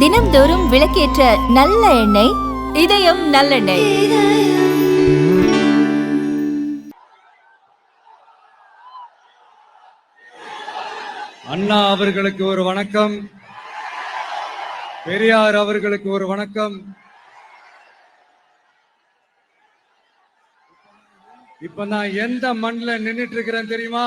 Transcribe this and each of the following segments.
தினம்தோறும் விளக்கேற்ற நல்ல எண்ணெய் இதயம் நல்லெண்ணெய். அண்ணா அவர்களுக்கு ஒரு வணக்கம். பெரியார் அவர்களுக்கு ஒரு வணக்கம். இப்ப நான் எந்த மண்ணில் நின்னுட்டு இருக்கிறேன் தெரியுமா?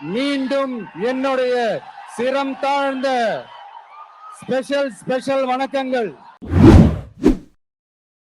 மீண்டும் என்னுடைய சிரம் தாழ்ந்த ஸ்பெஷல் ஸ்பெஷல் வணக்கங்கள்.